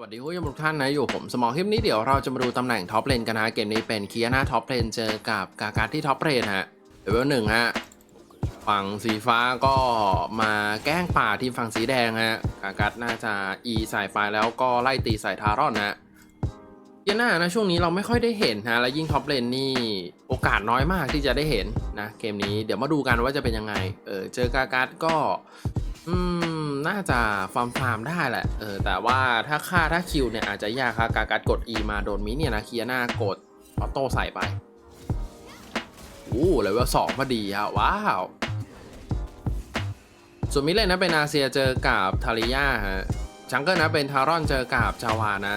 สวัสดีผู้ชมทุกท่านนะอยู่ผมสมองคลิปนี้เดี๋ยวเราจะมาดูตำแหน่งท็อปเลนกันนะเกมนี้เป็นเคีอาน่าท็อปเลนเจอกับกาการที่ท็อปเลนฮะเลเวลหนึ่งฮะฝั่งสีฟ้าก็มาแกล้งป่าทีมฝั่งสีแดงฮะกาการน่าจะอีใส่ไฟแล้วก็ไล่ตีใส่ทารอนนะเคีอาน่านะช่วงนี้เราไม่ค่อยได้เห็นฮะและยิ่งท็อปเลนนี่โอกาสน้อยมากที่จะได้เห็นนะเกมนี้เดี๋ยวมาดูกันว่าจะเป็นยังไงเออเจอกาการก็อืม น่าจะฟาร์มฟาร์มได้แหละ เออ แต่ว่าถ้าค่าถ้าคิวเนี่ยอาจจะยากครับการกดกด E มาโดนมิเนี่ยนะเคียนากดออโต้ใส่ไปอู้เลยว่าสองพอดีอะว้าว ส่วนมิเลยนะเป็นอาเซียเจอกับทาริยาฮะจังเกิลนะเป็นทารอนเจอกับจาวานะ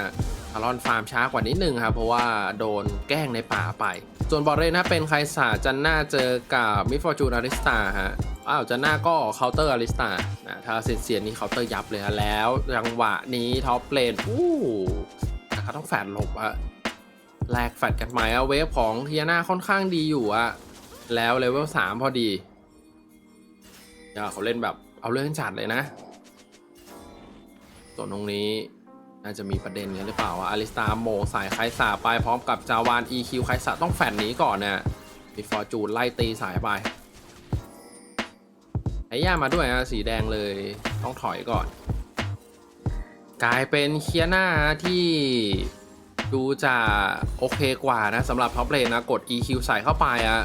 ทารอนฟาร์มช้ากว่านิดนึงครับเพราะว่าโดนแกล้งในป่าไป ส่วนบอลเรนะเป็นไคสาจันน่าเจอกับมิฟอร์จูนอาริสตาฮะอ้าวจันน่าก็เคาน์เตอร์อาริสตานะถ้าเซียเซียนี่เคาน์เตอร์ยับเลยฮะแล้วจังหวะนี้ท็อปเลนอู้นะครับต้องแฟดหลบอะแลกแฟดกันไหมอะเวฟของเทียนาค่อนข้างดีอยู่อะแล้วเลเวลสามพอดีอย่าเขาเล่นแบบเอาเรื่องจัดเลยนะส่วนตรงนี้ น่าจะมีประเด็นกันหรือเปล่าวะอาริสตาโมสายไคสาไปพร้อมกับจาวาน EQ ไคสาต้องแฟดนี้ก่อนเนี่ยมีฟอร์จูนไล่ตีสายไปไอ้ย่ามาด้วยนะสีแดงเลยต้องถอยก่อน กลายเป็นเคียนาที่ดูจะโอเคกว่านะสำหรับท็อปเลนนะกด EQ ใส่เข้าไปอะ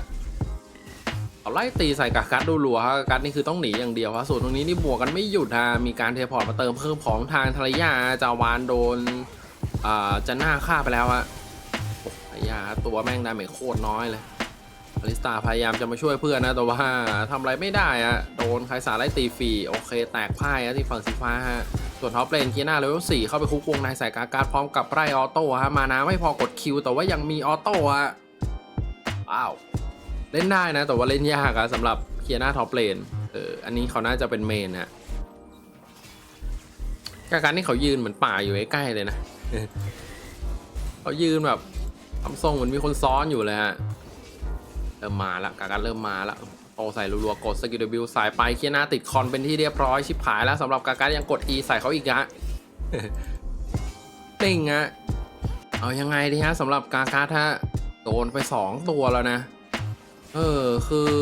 เอาไล่ตีใส่กากัดดูรัวฮะกากัดนี่คือต้องหนีอย่างเดียวฮะส่วนตรงนี้นี่บวกกันไม่หยุดฮะมีการเทพอร์ตมาเติมเพิ่มของทางทายาจาวานโดนอ่าจะหน้าฆ่าไปแล้วฮะโอ้ทายาตัวแม่งดาเมจโคตรน้อยเลยอลิสตาพยายามจะมาช่วยเพื่อนนะแต่ว่าทำอะไรไม่ได้อะโดนไคสาไล่ตีฟรีโอเค แตกพ่ายอะที่ฝั่งสีฟ้าฮะส่วนท็อปเลนคียนาเลเวล4เข้าไปคุกวงในใส่กาการดพร้อมกับไร่ออโต้ฮะมานาไม่พอกดคิวแต่ว่ายังมีออโต้อะว้าว เล่นได้นะ แต่ว่าเล่นยากอะสำหรับเคียนาท็อปเลนเอออันนี้เขาน่าจะเป็นเมนฮะการการนี่เขายืนเหมือนป่าอยู่ใกล้ๆเลยนะเขายืนแบบทำทรงเหมือนมีคนซ้อนอยู่เลยฮะเริ่มมาละกาการเริ่มมาละโตใส่รัวๆกดสกิลบิวสายไปเคียนาติดคอนเป็นที่เรียบร้อยชิบหายแล้วสำหรับกาการยังกด E ใส่เขาอีกฮะติงฮะเอายังไงดีฮะสำหรับกาการฮะโดนไป2ตัวแล้วนะ เออคือ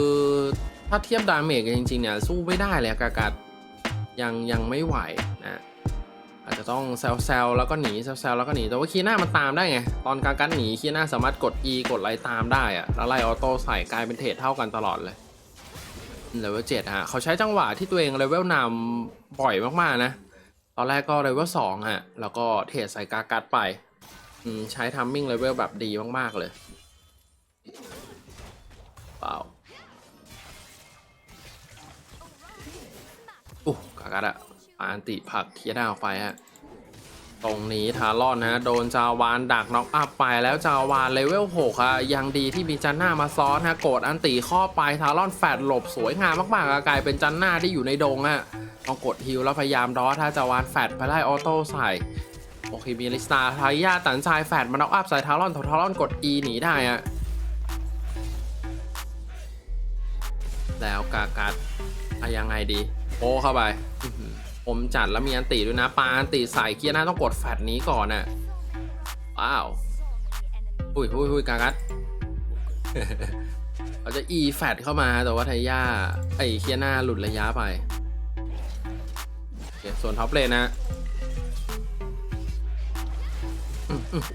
ถ้าเทียบดาเมจกันจริงๆเนี่ยสู้ไม่ได้เลยกาการยังยังไม่ไหวนะอาจจะต้องแซวๆแล้วก็หนีแซวๆแล้วก็หนีแต่ว่าคีน่ามันตามได้ไง ตอนการกันหนีคีน่าสามารถกด E กดไล่ตามได้อะแล้วไล่ออโต้ใส่กลายเป็นเทรดเท่ากันตลอดเลยเลเวลเจ็ดฮะเขาใช้จังหวะที่ตัวเองเลเวลนำบ่อยมากๆนะ ตอนแรกก็เลเวลสองฮะแล้วก็เทรดใส่กากัดไปใช้ทัมมิ่งเลเวลแบบดีมากๆเลย ว้าอู้กากัดอะอันติผักเคียน่าออกไปฮะ ตรงนี้ทารอนนะโดนจาวานดักน็อกอัพไปแล้วจาวานเลเวล6อะยังดีที่มีจันนามาซ้อนฮะ โกดอันตีข้อไปทารอนแฟดหลบสวยงามมากๆอะกลายเป็นจันนาที่อยู่ในดงอะต้องกดฮิลแล้วพยายามดอถ้าจาวานแฟดไปไล่ออโต้ใส่โอเคมีลิสตาทายาตันชายแฟดมาน็อกอัพใส่ทารอนทารอนกด E หนีได้อะ แล้วกากัดอะยังไงดีโอ้เข้าไปอื้อหือผมจัดแล้วมีอันติด้วยนะปาอันติใส่เกียร์หน้าต้องกดแฟดนี้ก่อนน่ะว้าวอุ้ยอุ้ยอุ้ยกากัดเราจะอีแฟดเข้ามาแต่ว่าไทย่าไอเคียร์หน้าหลุดระยะไปโอเคส่วนท็อปเลนนะ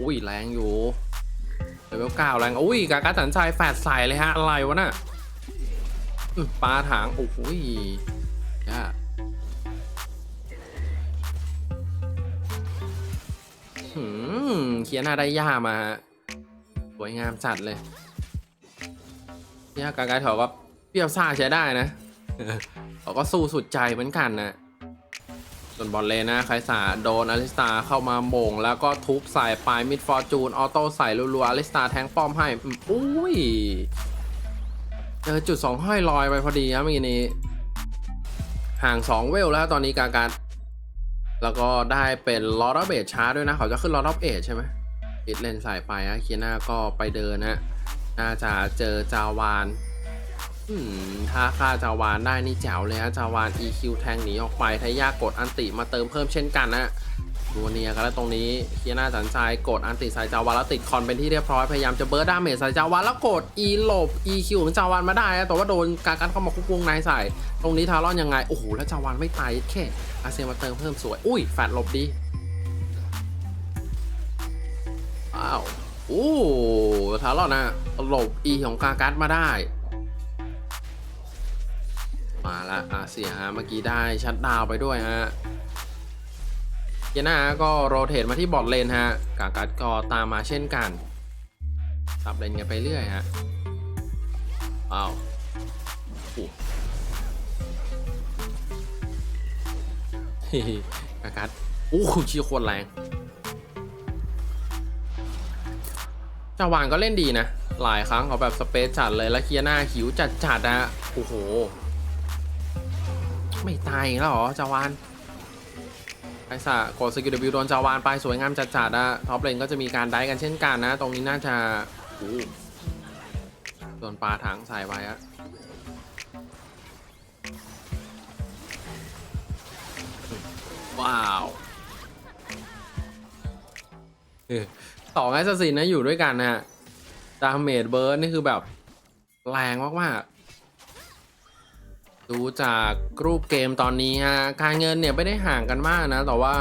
อุ้ยแรงอยู่เลเวลเก้าแรงอุ้ยกากัดสันชัยแฟดใส่เลยฮะอะไรวะน่ะ ปลาถางโอ้โหยากหืมเคียนาได้ย่ามาฮะสวยงามจัดเลยย่ากากายเถาก็เปรี้ยวซ่าใช้ได้นะเขาก็สู้สุดใจเหมือนกันนะ ส่วนบอลเลนนะไคสาโดนอลิสตาเข้ามาโมง แล้วก็ทุบใส่ปลายมิดฟอร์จูน ออโต้ใส่รัวๆอลิสตาแทงป้อมให้อุ้ย เจอจุดสองห้อยลอยไปพอดีครับเมื่อกี้นี้ ห่างสองเวลแล้วตอนนี้กาการแล้วก็ได้เป็นลอ d อ f เบ e ช้าด้วยนะ เขาจะขึ้นลอ d อ f เอ e ใช่ไหมปิดเลนสายไปฮะเคียนาก็ไปเดินนะน่าจะเจอจาวานอืมถ้าฆ่าจาวานได้นี่แจ๋วเลยฮะจาวาน EQ แทงหนีออกไปทายากดอันติมาเติมเพิ่มเช่นกันนะ ดูเนียกันแล้วตรงนี้เคียนาสันทรายกดอันติสายจาวานแล้วติดคอนเป็นที่เรียบร้อย พยายามจะเบิร์ดดาเมจสายจาวานแล้วกด E หลบ EQ ของจาวานมาได้ แต่ว่าโดนการกันเข้ามาคุกวงในใส่ ตรงนี้ทารอนยังไง โอ้โห แล้วจาวานไม่ตายแค่อาเซียมาเติมเพิ่มสวย อุ้ย แฟดหลบดีอ้าวโอ้ทารอนนะหลบ E ของกากัสมาได้มาละอาเซียฮะเมื่อกี้ได้ชัดดาวไปด้วยฮะ เยน่าก็โรเตทมาที่บอร์ดเลนฮะ กากัดก็ตามมาเช่นกันสับเลนกันไปเรื่อยฮะอ้าวโอ้กากัดโอ้คุณชี้โคตรแรงจาวานก็เล่นดีนะ หลายครั้งเขาแบบสเปซจัดเลยแล้วเคียน่าหิวจัดจัดๆอะโอ้โห ไม่ตายอีกแล้วเหรอจาวาน ไอซ่ากดสกิลวิวโดนจาวานไปสวยงามจัดๆอะท็อปเลนก็จะมีการได้กันเช่นกันนะ ตรงนี้น่าจะโดนปลาถังใส่ไว้อะว้าวสองแอสซินนะอยู่ด้วยกันนะฮะดาเมจเบิร์นนี่คือแบบ แรงมากๆ ดูจากรูปเกมตอนนี้ฮะการเงินเนี่ยไม่ได้ห่างกันมากนะ แต่ว่า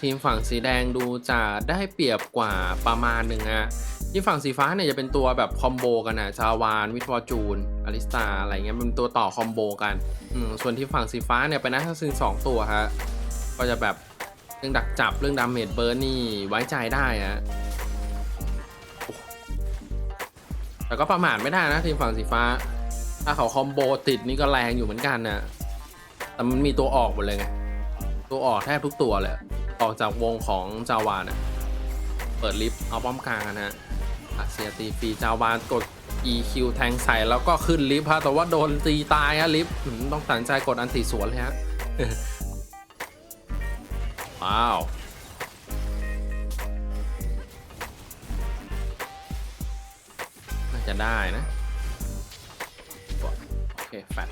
ทีมฝั่งสีแดงดูจะได้เปรียบกว่าประมาณหนึ่งฮะที่ฝั่งสีฟ้าเนี่ยจะเป็นตัวแบบคอมโบกันนะจาวาน วิทวอจูนอลิสตาอะไรเงี้ยเป็นตัวต่อคอมโบกันส่วนที่ฝั่งสีฟ้าเนี่ยเป็นนักทัศนสองตัวฮะก็จะแบบเรื่องดักจับเรื่องดาเมจเบิร์นนี่ไว้ใจได้ฮะแต่ก็ประมาทไม่ได้นะทีมฝั่งสีฟ้า ถ้าเขาคอมโบติดนี่ก็แรงอยู่เหมือนกันนะแต่มันมีตัวออกหมดเลยไง ตัวออกแทบทุกตัวเลย ออกจากวงของจาวานะเปิดลิฟต์เอาป้อมกลางนะฮะอาเซียตีฟีจาวานกด EQ แทงใส่แล้วก็ขึ้นลิฟต์ฮะแต่ว่าโดนตีตายฮะลิฟต์ต้องตัดสินใจกดอันติสวนเลยฮะ ว้าวน่าจะได้นะ เคแฟด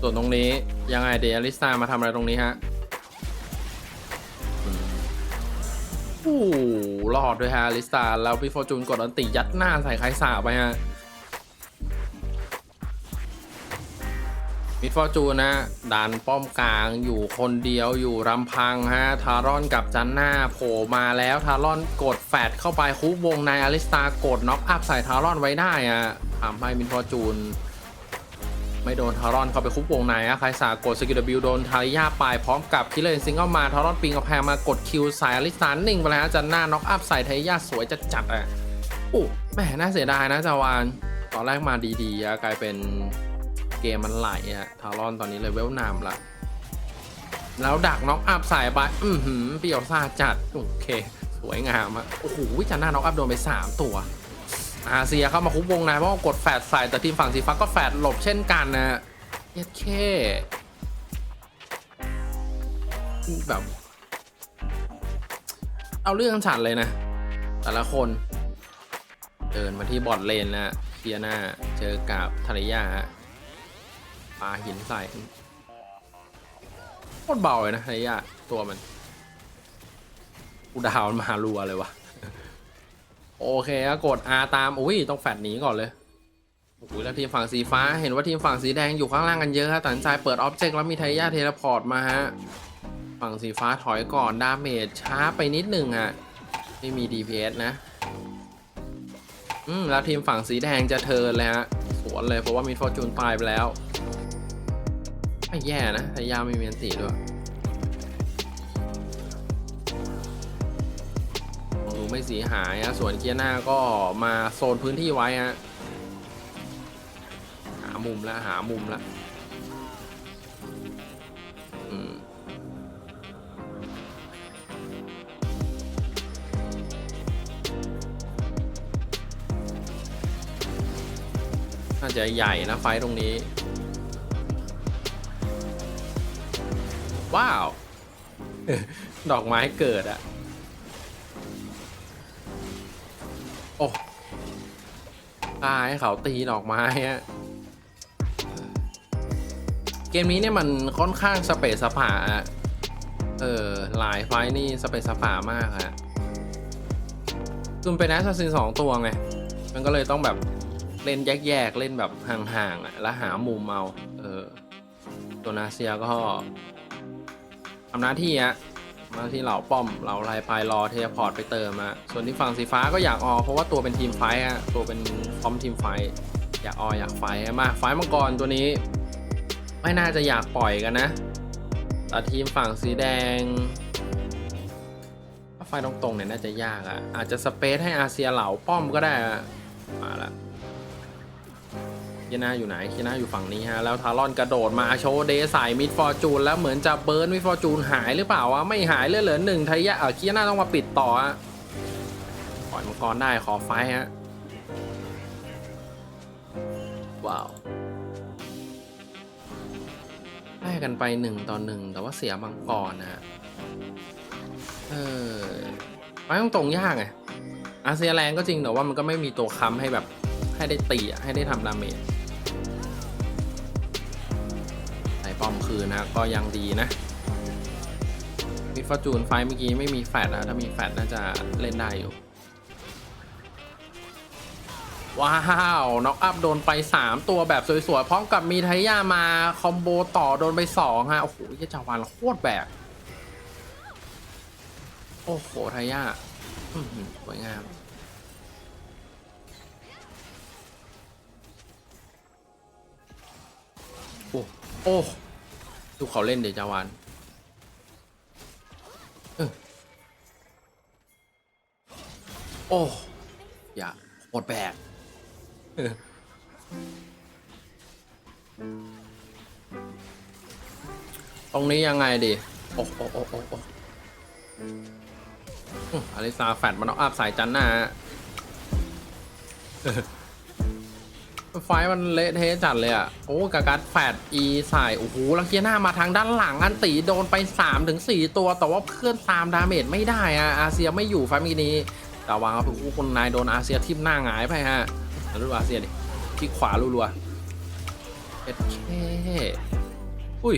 ส่วนตรงนี้ยังไงเดอลิสตามาทำอะไรตรงนี้ฮะโอ้โหรอดด้วยฮะลิสตาแล้วพี่ฟอร์จูนกดอันติยัดหน้าใส่ไครสาไปฮะมิดฟอร์จูนนะดันป้อมกลางอยู่คนเดียวอยู่รำพังฮะทารอนกับจันหน้าโผล่มาแล้วทารอนกดแฟดเข้าไปคุบวงในอลิสตากดน็อกอัพใส่ทารอนไว้ได้อะทำให้มิดฟอร์จูน ไม่โดนทารอนเข้าไปคุกวงในอะใครสากดสกิลบิวโดนทาริยาไปพร้อมกับคิเลนซิงเข้ามาทารอนปิงกับแพงมากดคิวสายอลิสานนิ่งไปแล้วจันหน้าน็อกอัพใส่ทาริยาสวยจัดจัดอะอู้แหมน่าเสียดายนะจาวานตอนแรกมาดีๆอะกลายเป็นเกมมันไหลอะทารอนตอนนี้เลยเวลนำละแล้วดักน็อกอัพใส่ไปอือหือเปียวซาจัดโอเค สวยงามอะโอ้โหจันหน้าน็อกอัพโดนไปสามตัว อาเซียเข้ามาคุกวงในเพราะกดแฟดใส่แต่ทีมฝั่งสีฟ้าก็แฟดหลบเช่นกันนะเย็ดเคแบบ เอาเรื่องฉันเลยนะ แต่ละคน เดินมาที่บอดเลนแล้วเคียนาเจอกับทาริยาฮะปาหินใส่โคตรเบาเลยนะทาริยาตัวมันกูดาวน์มารัวเลยวะ โอเคก็กด R ตามอุ้ยต้องแฟดหนีก่อนเลยโอ้ยแล้วทีมฝั่งสีฟ้าเห็นว่าทีมฝั่งสีแดงอยู่ข้างล่างกันเยอะฮะตัดสินใจเปิดออบเจกต์แล้วมีไทย่าเทเลพอร์ตมาฮะฝั่งสีฟ้าถอยก่อนดาเมจช้าไปนิดหนึ่งฮะไม่มี DPS นะอืมแล้วทีมฝั่งสีแดงจะเทิร์นเลยฮะสวนเลยเพราะว่ามีฟอร์จูนตายไปแล้วไม่แย่นะไทย่าไม่มีอันติด้วย ไม่เสียหายอะส่วนเกียร์หน้าก็มาโซนพื้นที่ไว้ฮะหามุมแล้วหามุมแล้วอืมน่าจะใหญ่นะไฟตรงนี้ ว้าว ดอกไม้เกิดอะ โอ้ตายให้เขาตีดอกไม้ฮะเกมนี้เนี่ยมันค่อนข้างสเปซสปาอะเออหลายไฟนี่สเปซสปามากฮะคือมันเป็นแอสซัสซินสองตัวไง มันก็เลยต้องแบบเล่นแยกๆ เล่นแบบห่างๆอะแล้วหามุมเอา เออ ตัวนาเซียก็ทำหน้าที่อะ ทำหน้าที่เหล่าป้อมเหล่าลายพายรอเทเลพอร์ตไปเติมอะส่วนที่ฝั่งสีฟ้าก็อยากออกเพราะว่าตัวเป็นทีมไฟอะตัวเป็นคอมทีมไฟ อยากออกอยากไฟมาไฟมังกรตัวนี้ ไม่น่าจะอยากปล่อยกันนะแต่ทีมฝั่งสีแดงถ้าไฟตรงๆเนี่ยน่าจะยากอะอาจจะสเปซให้อาเซียเหล่าป้อมก็ได้อะมาละ คียนาอยู่ไหนคียนาอยู่ฝั่งนี้ฮะ แล้วทารอนกระโดดมาโชว์เดย์ใส่มิดฟอร์จูนแล้วเหมือนจะเบิร์นมิดฟอร์จูนหายหรือเปล่าวะไม่หายเลยเหลือหนึ่งไทยะเออคียนาต้องมาปิดต่อฮะปล่อยมังกรได้ขอไฟฮะ ว้าวได้กันไปหนึ่งต่อหนึ่งแต่ว่าเสียมังกรนะฮะ เออไม่ต้องตรงยากไงอาเซียแรงก็จริงแต่ว่ามันก็ไม่มีตัวค้ำให้แบบให้ได้ตีให้ได้ทำดาเมจ อมคืนนะก็ยังดีนะมิดฟอร์จูนไฟเมื่อกี้ไม่มีแฟดนะถ้ามีแฟดน่าจะเล่นได้อยู่ ว้าว น็อกอัพโดนไป 3 ตัวแบบสวยๆ พร้อมกับมีไทยามาคอมโบต่อโดนไป 2 ฮะ โอ้โหเหี้ยจาวันโคตรแบกโอ้โห ไทยาสวยงามโอ้โอ้ ดูเขาเล่นเดจาวันออโอ้อย่าโคตรแบกตรงนี้ยังไงดี โอ้โอ้โอ้โอ้โอ้อลิซาแฟดมันเอาอัพสายจันหน้าฮะ ไฟมันเละเทะจัดเลยอะ โอ้กากัดแฟดอีใส่โอ้โหลังเกียร์หน้ามาทางด้านหลัง อันตีโดนไป 3-4ถึง4ตัว แต่ว่าเพื่อนตามดาเมจไม่ได้อะ อาเซียไม่อยู่ไฟมีนี้แต่วางเอาไปคู่คนนายโดนอาเซียทิมหน้าหงายไปฮะแล้วดูอาเซียดิที่ขวารัวๆเอ็ดเคอุ้ย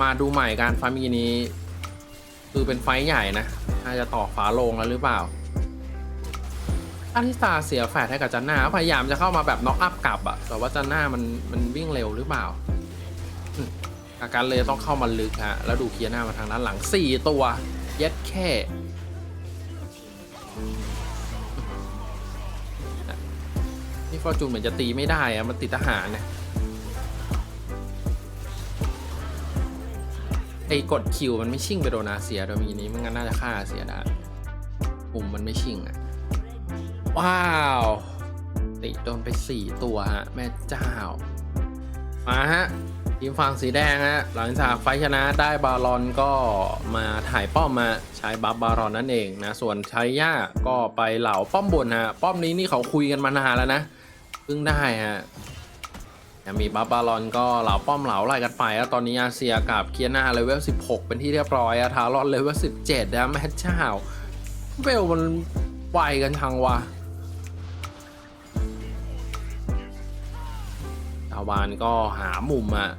มาดูใหม่การฟมีนี้ คือเป็นไฟใหญ่นะ น่าจะต่อฝาโลงแล้วหรือเปล่า อาริสาเสียแฟดให้กับจันนาพยายามจะเข้ามาแบบน็อกอัพกลับอะแต่ว่าจันนามันมันวิ่งเร็วหรือเปล่าอาการเลยต้องเข้ามาลึกฮะแล้วดูเคียหน้ามาทางด้านหลัง4ตัว เย็ดแค่นี่ฟอร์จูนเหมือนจะตีไม่ได้อะมันติดทหารเนี่ยไอ้กดคิวมันไม่ชิ่งไปโดนอาเซียโดยมีนี้มันงั้นน่าจะฆ่าอาเซียได้ปุ่มมันไม่ชิ่งอะ ว้าว ติโดนไป4ตัวฮะ แม่เจ้า มาฮะ ทีมฝั่งสีแดงฮะ หลังจากไฟชนะได้บาลอนก็มาถ่ายป้อมมาใช้บัฟบาลอนนั่นเองนะ ส่วนชัยย่าก็ไปเหล่าป้อมบนฮะ ป้อมนี้นี่เขาคุยกันมานานแล้วนะ เพิ่งได้ฮะยังมีบัฟบาลอนก็เหล่าป้อมเหล่าไล่กันไปแล้วตอนนี้อาเซียกับเคียนาเลเวล 16 เป็นที่เรียบร้อยอะทารอนเลเวล 17 นะแม่เจ้าเวลมันไวกันทังวะ ตาวานก็หามุมอะ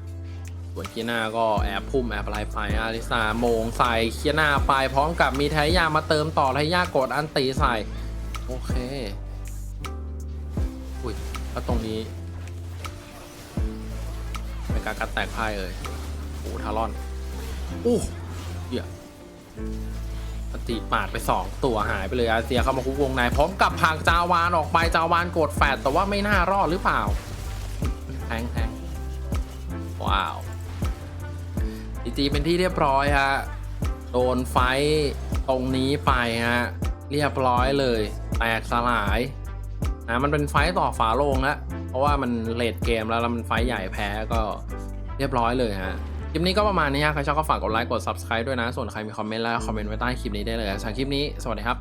ส่วนเคียนาก็แอบพุ่มแอบไล่ไฟอาริสาโมงใส่เคียนาไปพร้อมกับมีไทยามาเติมต่อไทยากดอันตีใส่ โอเค อุ้ยแล้วตรงนี้เป็นการกัดแตกไพ่เอ่ยโอ้ทารอนอู้เหี้ยปฏิปาดไป 2 ตัวหายไปเลยอาเซียเข้ามาคุกวงในพร้อมกับผางจาวานออกไปจาวานกดแฟดแต่ว่าไม่น่ารอดหรือเปล่า แทงแทงว้าวจีจีเป็นที่เรียบร้อยฮะ โดนไฟตรงนี้ไปฮะ เรียบร้อยเลย แตกสลายนะมันเป็นไฟต่อฝาโลงแล้วเพราะว่ามันเลดเกมแล้วแล้วมันไฟใหญ่แพ้ก็เรียบร้อยเลยฮะคลิปนี้ก็ประมาณนี้ฮะใครชอบก็ฝากกดไลค์กด subscribe ด้วยนะ ส่วนใครมีคอมเมนต์แล้วคอมเมนต์ไว้ใต้คลิปนี้ได้เลยสำหรับคลิปนี้สวัสดีครับ